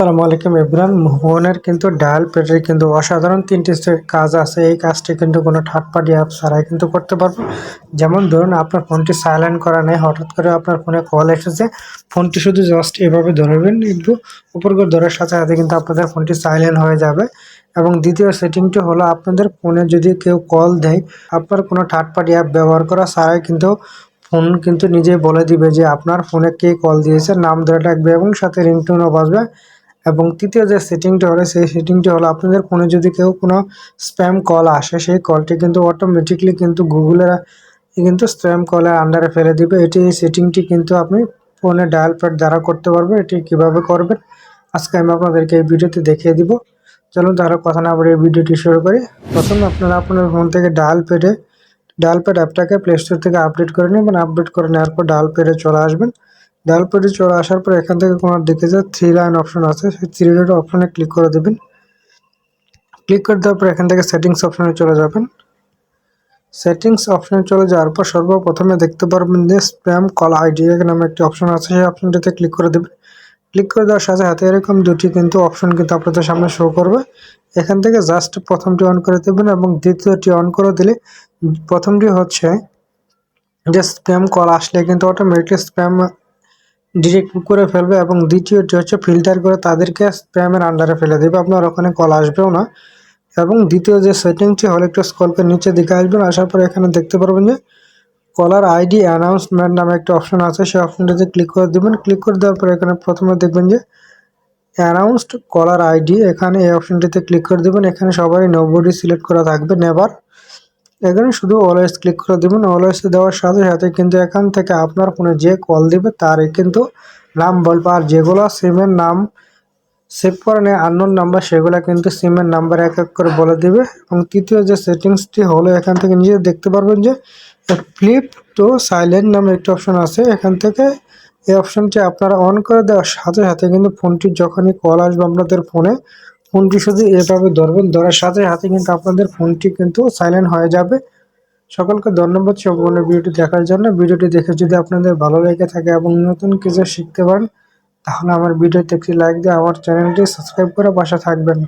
আসসালামু আলাইকুম ইব্রান মোহনের কিন্তু ডায়াল প্যাডের কিন্তু অসাধারণ তিনটি কাজ আছে। এই কাজটি কিন্তু কোনো থার্ড পার্টি অ্যাপ ছাড়াই কিন্তু করতে পারব। যেমন ধরুন, আপনার ফোনটি সাইলেন্ট করা নেই, হঠাৎ করে আপনার ফোনে কল এসেছে। ফোনটি শুধু জাস্ট এভাবে ধরবেন, একটু উপর করে ধরার সাথে সাথে কিন্তু আপনাদের ফোনটি সাইলেন্ট হয়ে যাবে। এবং দ্বিতীয় সেটিংটি হলো, আপনাদের ফোনে যদি কেউ কল দেয়, আপনার কোনো থার্ড পার্টি অ্যাপ ব্যবহার করা ছাড়াই কিন্তু ফোন কিন্তু নিজেই বলে দিবে যে, আপনার ফোনে কে কল দিয়েছে? নাম ধরে ডাকবে এবং সাথে রিংটোনও বাজবে। এবং তৃতীয় যে সেটিংটি হলো, সেই সেটিংটি হলো আপনাদের ফোনে যদি কেউ কোনো স্প্যাম কল আসে, সেই কলটি কিন্তু অটোমেটিকলি কিন্তু গুগলের কিন্তু স্প্যাম কলের আন্ডারে ফেলে দিবে। এটি এই সেটিংটি কিন্তু আপনি ফোনে ডায়াল প্যাড দ্বারা করতে পারবেন। এটি কীভাবে করবেন, আজকে আমি আপনাদেরকে এই ভিডিওতে দেখিয়ে দিব। চলুন তাহলে কথা না বলে এই ভিডিওটি শুরু করি। প্রথমে আপনারা আপনার ফোন থেকে ডায়াল প্যাডে ডায়াল প্যাড অ্যাপটাকে প্লে স্টোর থেকে আপডেট করে নেবেন। আপডেট করে নেওয়ার পর ডায়াল প্যাডে চলে আসবেন। ডায়াল প্যাডে চলে আসার পর এখান থেকে কোনো দিকে যে থ্রি লাইন অপশন আছে, সেই থ্রি লাইন অপশনে ক্লিক করে দেবেন। ক্লিক করে দেওয়ার পর এখান থেকে সেটিংস অপশনে চলে যাবেন। সেটিংস অপশনে চলে যাওয়ার পর সর্বপ্রথমে দেখতে পারবেন যে স্প্যাম কল আইডি নামে একটি অপশন আছে, সেই অপশনটিতে ক্লিক করে দেবেন। ক্লিক করে দেওয়ার সাথে সাথে এরকম দুটি কিন্তু অপশন কিন্তু আপনাদের সামনে শো করবে। এখান থেকে জাস্ট প্রথমটি অন করে দেবেন এবং দ্বিতীয়টি অন করে দিলে প্রথমটি হচ্ছে যে স্প্যাম কল আসলে কিন্তু অটোমেটিক স্প্যাম ডিটেক্ট করে ফেলবে এবং দ্বিতীয়টি হচ্ছে ফিল্টার করে তাদেরকে স্প্যামের আন্ডারে ফেলে দেবে। আপনার ওখানে কল আসবেও না। এবং দ্বিতীয় যে সেটিংটি হলো একটু স্কল করে নিচে দিকে আসবেন, আসার পর এখানে দেখতে পারবেন যে কলার আইডি অ্যানাউন্সমেন্ট নামে একটা অপশন আছে। সেই অপশনটিতে ক্লিক করে দেবেন। ক্লিক করে দেওয়ার পর এখানে প্রথমে দেখবেন যে অ্যানাউন্সড কলার আইডি, এখানে এই অপশনটিতে ক্লিক করে দেবেন। এখানে সবাই নোবডি সিলেক্ট করা থাকবে, নেভার। এখানে শুধু অলওয়েজ ক্লিক করে দেবেন। অলওয়েজ দেওয়ার সাথে সাথে কিন্তু এখান থেকে আপনার ফোনে যে কল দিবে, তারই কিন্তু নাম বলবে আর যেগুলো সিমের নাম সেভ করে নেয় আননোন নাম্বার সেগুলো কিন্তু সিমের নাম্বার এক এক করে বলে দিবে। এবং তৃতীয় যে সেটিংসটি হলো, এখান থেকে নিজে দেখতে পারবেন যে ফ্লিপ টু সাইলেন্ট নামে একটি অপশন আছে। এখান থেকে এই অপশনটি আপনারা অন করে দেওয়ার সাথে সাথে কিন্তু ফোনটি যখনই কল আসবে আপনাদের ফোনে ফোনটি শুধু এভাবে ধরবেন? ধরার সাথে সাথে কিন্তু আপনাদের ফোনটি কিন্তু সাইলেন্ট হয়ে যাবে। সকলকে ধন্যবাদ। সম্পূর্ণ ভিডিওটি দেখার জন্য। ভিডিওটি দেখে যদি আপনাদের ভালো লেগে থাকে এবং নতুন কিছু শিখতে পারেন, তাহলে আমার ভিডিওতে একটি লাইক দিয়ে আমার চ্যানেলটি সাবস্ক্রাইব করে বাসা থাকবেন।